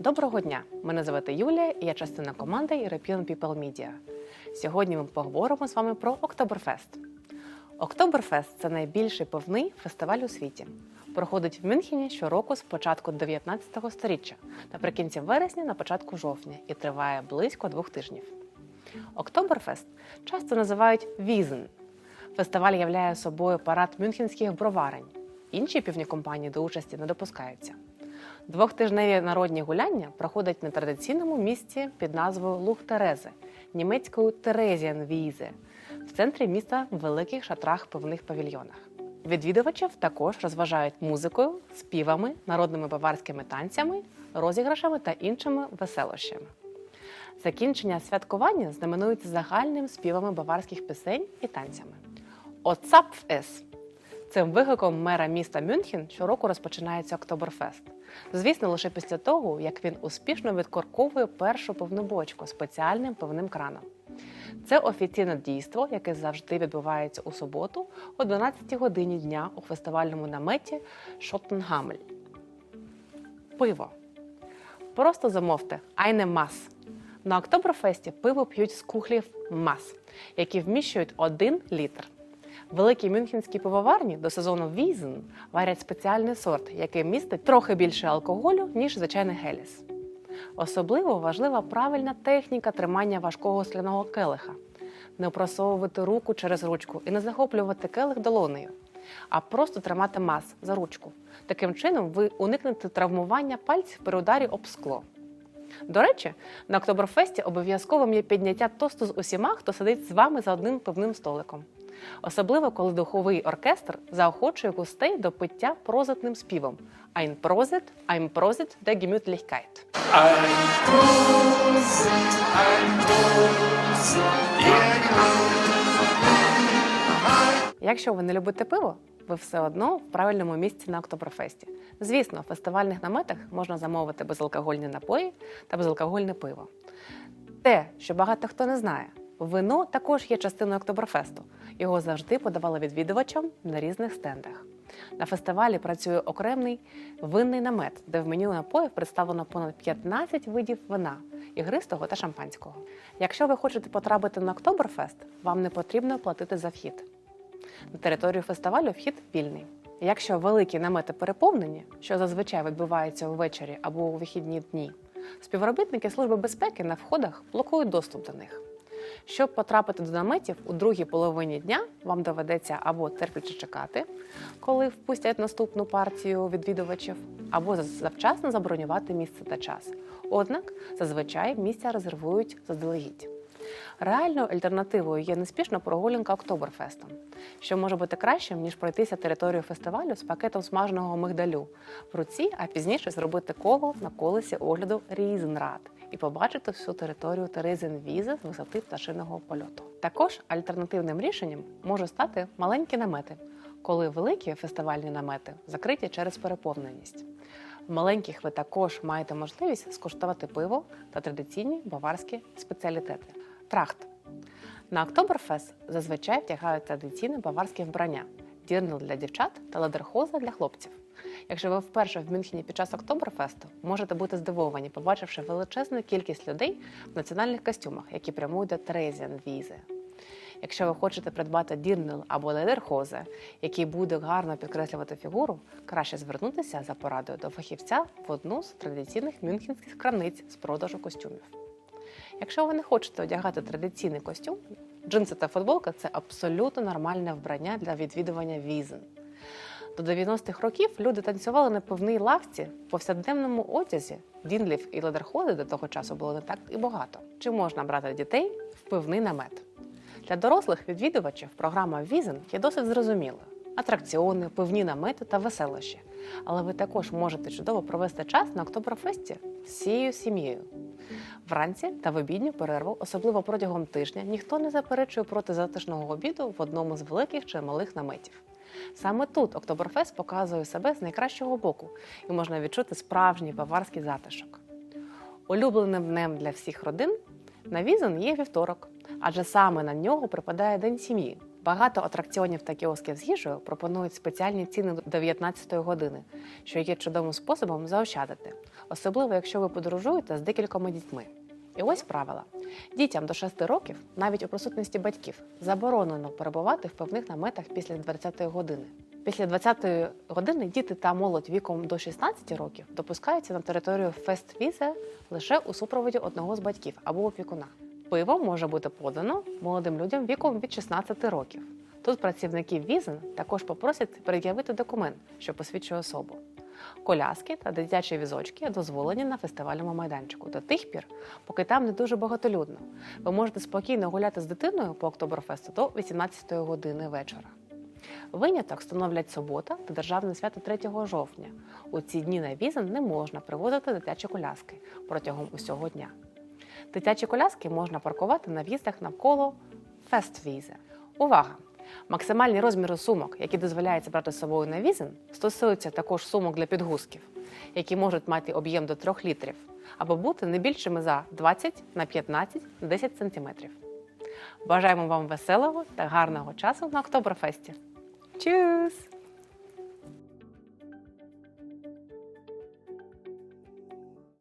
Доброго дня! Мене звати Юлія і я частина команди European People Media. Сьогодні ми поговоримо з вами про Октоберфест. Октоберфест це найбільший пивний фестиваль у світі. Проходить в Мюнхені щороку з початку 19 століття, наприкінці вересня, на початку жовтня і триває близько двох тижнів. Октоберфест часто називають Візен. Фестиваль являє собою парад мюнхенських броварень. Інші півні компанії до участі не допускаються. Двохтижневі народні гуляння проходять на традиційному місці під назвою Луг Терези, німецькою Терезіанвізе, в центрі міста в великих шатрах пивних павільйонах. Відвідувачів також розважають музикою, співами, народними баварськими танцями, розіграшами та іншими веселощами. Закінчення святкування знаменується загальним співами баварських пісень і танцями. Оцапф ес Цим вигуком мера міста Мюнхен щороку розпочинається Октоберфест. Звісно, лише після того, як він успішно відкорковує першу пивну бочку спеціальним пивним краном. Це офіційне дійство, яке завжди відбувається у суботу о 12 годині дня у фестивальному наметі Шоттенгамель. Пиво. Просто замовте Айне Мас. На Октоберфесті пиво п'ють з кухлів мас, які вміщують 1 літр. Великі мюнхенські пивоварні до сезону Візен варять спеціальний сорт, який містить трохи більше алкоголю, ніж звичайний геліс. Особливо важлива правильна техніка тримання важкого скляного келиха. Не просовувати руку через ручку і не захоплювати келих долонею, а просто тримати мас за ручку. Таким чином ви уникнете травмування пальців при ударі об скло. До речі, на Октоберфесті обов'язковим є підняття тосту з усіма, хто сидить з вами за одним пивним столиком. Особливо, коли духовий оркестр заохочує гостей до пиття прозитним співом Ein Prosit, ein Prosit der Gemütlichkeit. Ein Prosit, ein Prosit, Якщо ви не любите пиво, ви все одно в правильному місці на Октоберфесті. Звісно, в фестивальних наметах можна замовити безалкогольні напої та безалкогольне пиво. Те, що багато хто не знає, вино також є частиною Октоберфесту. Його завжди подавали відвідувачам на різних стендах. На фестивалі працює окремий винний намет, де в меню напоїв представлено понад 15 видів вина ігристого та шампанського. Якщо ви хочете потрапити на Октоберфест, вам не потрібно платити за вхід. На територію фестивалю вхід вільний. Якщо великі намети переповнені, що зазвичай відбувається ввечері або у вихідні дні, співробітники Служби безпеки на входах блокують доступ до них. Щоб потрапити до наметів у другій половині дня, вам доведеться або терпляче чекати, коли впустять наступну партію відвідувачів, або завчасно забронювати місце та час. Однак зазвичай місця резервують заздалегідь. Реальною альтернативою є неспішна прогулянка Октоберфестом, що може бути кращим, ніж пройтися територію фестивалю з пакетом смаженого мигдалю в руці, а пізніше зробити коло на колесі огляду Різенрад і побачити всю територію Терезенвізи з висоти пташиного польоту. Також альтернативним рішенням може стати маленькі намети, коли великі фестивальні намети закриті через переповненість. В маленьких ви також маєте можливість скуштувати пиво та традиційні баварські спеціалітети. Трахт. На Октоберфест зазвичай втягають традиційне баварське вбрання дірнел для дівчат та ледерхоза для хлопців. Якщо ви вперше в Мюнхені під час Октоберфесту, можете бути здивовані, побачивши величезну кількість людей в національних костюмах, які прямують до Терезіан Візи. Якщо ви хочете придбати дірнел або ледерхозе, який буде гарно підкреслювати фігуру, краще звернутися за порадою до фахівця в одну з традиційних мюнхенських крамниць з продажу костюмів. Якщо ви не хочете одягати традиційний костюм, джинси та футболка це абсолютно нормальне вбрання для відвідування візен. До 90-х років люди танцювали на пивній лавці в повсякденному одязі. Дінлів і ледерхози до того часу було не так і багато. Чи можна брати дітей в пивний намет? Для дорослих відвідувачів програма Візен є досить зрозумілою. Атракціони, пивні намети та веселощі. Але ви також можете чудово провести час на Октоберфесті всією сім'єю. Вранці та в обідню перерву, особливо протягом тижня, ніхто не заперечує проти затишного обіду в одному з великих чи малих наметів. Саме тут Октоберфест показує себе з найкращого боку, і можна відчути справжній баварський затишок. Улюбленим днем для всіх родин на Візен є вівторок, адже саме на нього припадає День сім'ї, Багато атракціонів та кіосків з їжею пропонують спеціальні ціни до 19 години, що є чудовим способом заощадити, особливо якщо ви подорожуєте з декількома дітьми. І ось правила: дітям до 6 років, навіть у присутності батьків, заборонено перебувати в певних наметах після 20-ї години. Після 20-ї години діти та молодь віком до 16 років допускаються на територію фест-візе лише у супроводі одного з батьків або опікуна. Пиво може бути подано молодим людям віком від 16 років. Тут працівників візен також попросять пред'явити документ, що посвідчує особу. Коляски та дитячі візочки дозволені на фестивальному майданчику до тих пір, поки там не дуже багатолюдно. Ви можете спокійно гуляти з дитиною по Октоберфесту до 18 години вечора. Виняток становлять субота та державне свято 3 жовтня. У ці дні на візен не можна привозити дитячі коляски протягом усього дня. Дитячі коляски можна паркувати на в'їздах навколо фест-візе. Увага! Максимальні розміри сумок, які дозволяється брати з собою на візен, стосуються також сумок для підгузків, які можуть мати об'єм до 3 літрів, або бути не більшими за 20 на 15 10 сантиметрів. Бажаємо вам веселого та гарного часу на Октоберфесті! Чус!